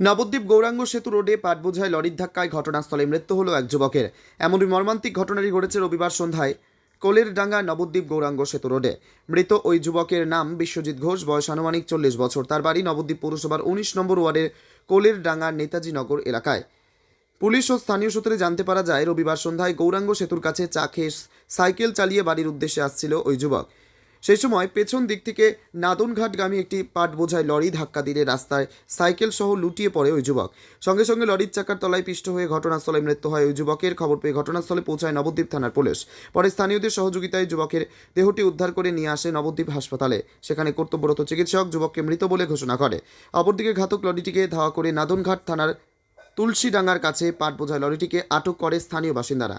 নবদ্বীপ গৌরাঙ্গ সেতু রোডে পাটবোঝায় লরির ধাক্কায় ঘটনাস্থলে মৃত্যু হলো এক যুবকের। এমনই মর্মান্তিক ঘটনাটি ঘটেছে রবিবার সন্ধ্যায় কোলের ডাঙ্গা নবদ্বীপ গৌরাঙ্গ সেতু রোডে। মৃত ওই যুবকের নাম বিশ্বজিৎ ঘোষ, বয়স আনুমানিক চল্লিশ বছর। তার বাড়ি নবদ্বীপ পৌরসভার উনিশ নম্বর ওয়ার্ডের কোলের ডাঙ্গা নেতাজি নগর এলাকায়। পুলিশ ও স্থানীয় সূত্রে জানতে পারা যায়, রবিবার সন্ধ্যায় গৌরাঙ্গ সেতুর কাছে চা খেয়ে সাইকেল চালিয়ে বাড়ির উদ্দেশ্যে আসছিল ওই যুবক। সেই সময় পেছন দিক থেকে নাদনঘাটগামী একটি পাট বোঝায় লরি ধাক্কা দিলে রাস্তায় সাইকেল সহ লুটিয়ে পড়ে ওই যুবক। সঙ্গে সঙ্গে লরির চাকার তলায় পিষ্ট হয়ে ঘটনাস্থলে মৃত্যু হয় ওই যুবকের। খবর পেয়ে ঘটনাস্থলে পৌঁছায় নবদ্বীপ থানার পুলিশ। পরে স্থানীয়দের সহযোগিতায় যুবকের দেহটি উদ্ধার করে নিয়ে আসে নবদ্বীপ হাসপাতালে। সেখানে কর্তব্যরত চিকিৎসক যুবককে মৃত বলে ঘোষণা করে। অপরদিকে ঘাতক লরিটিকে ধাওয়া করে নাদনঘাট থানার তুলসীডাঙ্গার কাছে পাট বোঝায় লরিটিকে আটক করে স্থানীয় বাসিন্দারা।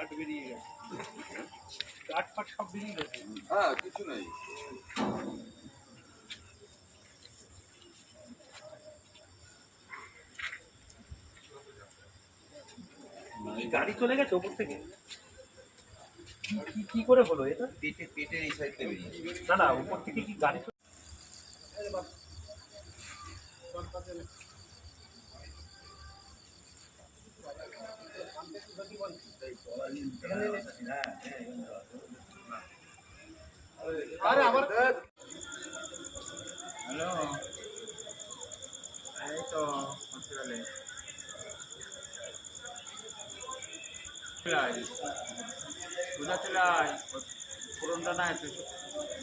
কাঠ বেরিয়ে গেছে। কাঠ ফাট সব বেরিয়ে গেছে। হ্যাঁ কিছু নেই। গাড়ি চলে গেছে ওপর থেকে? কি- করে হলো এটা? পেটে পেটের এই সাইডে বেরিয়েছে না না উপর থেকে কি গাড়ি চলে- হ্যালো এই তো হসপিটালে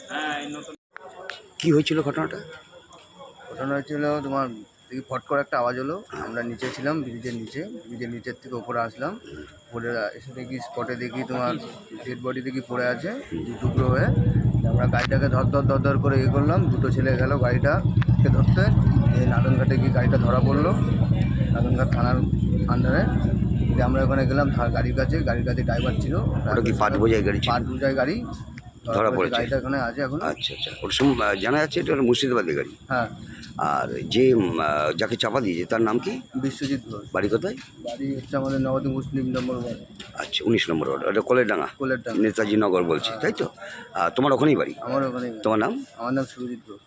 হ্যাঁ কি হয়েছিল ঘটনাটা ঘটনা হয়েছিল তোমার দেখি ফট করে একটা আওয়াজ হলো। আমরা নিচে ছিলাম ব্রিজের নিচে। ব্রিজের নিচের থেকে উপরে আসলাম। উপরে এসে দেখি স্পটে দেখি তোমার ডেড বডি দেখি পড়ে আছে দু টুকরো হয়ে। আমরা গাড়িটাকে ধর ধর ধর ধর করে ইয়ে করলাম। দুটো ছেলে গেল গাড়িটাকে ধরতে। এই নাদনঘাটে গিয়ে গাড়িটা ধরা পড়ল। নাদনঘাট থানার আন্ডারে। আমরা ওখানে গেলাম গাড়ির কাছে। গাড়ির কাছে ড্রাইভার ছিল। পাট বোঝাই গাড়ি পাট বোঝাই গাড়ি। ধরা পড়েছে। গাড়িটা ওখানে আছে এখন? আচ্ছা আচ্ছা। ওর জানা যাচ্ছে এটা মুর্শিদাবাদের গাড়ি। হ্যাঁ। আর যে যাকে চাপা দিয়েছে তার নাম কি? বিশ্বজিৎ ঘোষ। বাড়ি কোথায়? বাড়ি হচ্ছে আমাদের নবদ্বীপ মুসলিম নম্বর ওয়ার্ড। আচ্ছা উনিশ নম্বর ওয়ার্ড। ওটা কোলেরডাঙ্গা। কোলের ডাঙ্গা। নেতাজি নগর বলছি তাই তো? আর তোমার ওখানেই বাড়ি? আমার ওখানে তোমার নাম? আমার নাম সুরজিৎ ঘোষ।